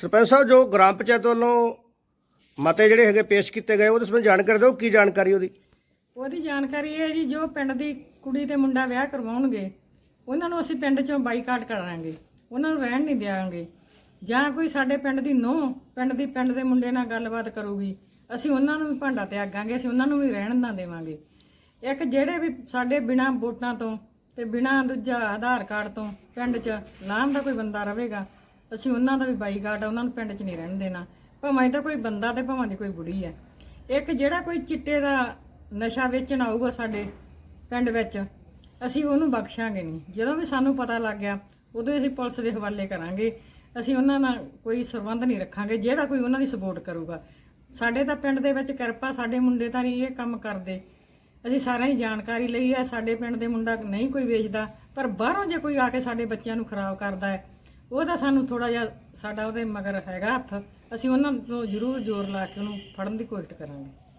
ਸਰਪੰਚ ਸਾਹਿਬ, ਜੋ ਗ੍ਰਾਮ ਪੰਚਾਇਤ ਵੱਲੋਂ ਮਤੇ ਜਿਹੜੇ ਹੈਗੇ ਪੇਸ਼ ਕੀਤੇ ਗਏ, ਉਹਦੇ ਸੰਬੰਧ ਜਾਣਕਾਰੀ ਦਿਓ, ਕੀ ਜਾਣਕਾਰੀ ਉਹਦੀ? ਉਹਦੀ ਜਾਣਕਾਰੀ ਇਹ ਹੈ ਜੀ, ਜੋ ਪਿੰਡ ਦੀ ਕੁੜੀ ਤੇ ਮੁੰਡਾ ਵਿਆਹ ਕਰਵਾਉਣਗੇ, ਉਹਨਾਂ ਨੂੰ ਅਸੀਂ ਪਿੰਡ ਚੋਂ ਬਾਈਕਾਟ ਕਰਾਂਗੇ, ਉਹਨਾਂ ਨੂੰ ਰਹਿਣ ਨਹੀਂ ਦਿਆਂਗੇ। ਜਾਂ ਕੋਈ ਸਾਡੇ ਪਿੰਡ ਦੀ ਨੋਹ, ਪਿੰਡ ਦੀ ਪਿੰਡ ਦੇ ਮੁੰਡੇ ਨਾਲ ਗੱਲਬਾਤ ਕਰੂਗੀ, ਅਸੀਂ ਉਹਨਾਂ ਨੂੰ ਵੀ ਭਾਂਡਾ ਤਿਆਗਾਂਗੇ, ਅਸੀਂ ਉਹਨਾਂ ਨੂੰ ਵੀ ਰਹਿਣ ਨਾ ਦੇਵਾਂਗੇ। ਇੱਕ ਜਿਹੜੇ ਵੀ ਸਾਡੇ ਬਿਨਾ ਵੋਟਾਂ ਤੋਂ ਤੇ ਬਿਨਾ ਦੂਜਾ ਆਧਾਰ ਕਾਰਡ ਤੋਂ ਪਿੰਡ 'ਚ ਨਾਮ ਦਾ ਕੋਈ ਬੰਦਾ ਰਹੇਗਾ ਅਸੀਂ ਉਹਨਾਂ ਦਾ ਵੀ ਬਾਈਕਾਟ ਆ, ਉਹਨਾਂ ਨੂੰ ਪਿੰਡ 'ਚ ਨਹੀਂ ਰਹਿਣ ਦੇਣਾ। ਭਾਵੇਂ ਤਾਂ ਕੋਈ ਬੰਦਾ ਤੇ ਭਾਵੇਂ ਦੀ ਕੋਈ ਬੁੜੀ ਹੈ ਇੱਕ ਜਿਹੜਾ ਕੋਈ ਚਿੱਟੇ ਦਾ ਨਸ਼ਾ ਵੇਚਣ ਆਊਗਾ ਸਾਡੇ ਪਿੰਡ ਵਿੱਚ, ਅਸੀਂ ਉਹਨੂੰ ਬਖਸ਼ਾਂਗੇ ਨਹੀਂ। ਜਦੋਂ ਵੀ ਸਾਨੂੰ ਪਤਾ ਲੱਗ ਗਿਆ, ਉਦੋਂ ਅਸੀਂ ਪੁਲਿਸ ਦੇ ਹਵਾਲੇ ਕਰਾਂਗੇ। ਅਸੀਂ ਉਹਨਾਂ ਨਾਲ ਕੋਈ ਸੰਬੰਧ ਨਹੀਂ ਰੱਖਾਂਗੇ, ਜਿਹੜਾ ਕੋਈ ਉਹਨਾਂ ਦੀ ਸਪੋਰਟ ਕਰੂਗਾ। ਸਾਡੇ ਤਾਂ ਪਿੰਡ ਦੇ ਵਿੱਚ ਕਿਰਪਾ, ਸਾਡੇ ਮੁੰਡੇ ਤਾਂ ਨਹੀਂ ਇਹ ਕੰਮ ਕਰਦੇ। ਅਸੀਂ ਸਾਰਿਆਂ ਹੀ ਜਾਣਕਾਰੀ ਲਈ ਹੈ, ਸਾਡੇ ਪਿੰਡ ਦੇ ਮੁੰਡਾ ਨਹੀਂ ਕੋਈ ਵੇਚਦਾ, ਪਰ ਬਾਹਰੋਂ ਜੇ ਕੋਈ ਆ ਕੇ ਸਾਡੇ ਬੱਚਿਆਂ ਨੂੰ ਖਰਾਬ ਕਰਦਾ ਹੈ ਉਹਦਾ ਸਾਨੂੰ ਥੋੜਾ ਜਿਹਾ ਸਾਡਾ ਉਹਦੇ ਮਗਰ ਹੈਗਾ ਹੱਥ। ਅਸੀਂ ਉਹਨਾਂ ਤੋਂ ਜ਼ਰੂਰ ਜ਼ੋਰ ਲਾ ਕੇ ਉਹਨੂੰ ਫੜਨ ਦੀ ਕੋਸ਼ਿਸ਼ ਕਰਾਂਗੇ।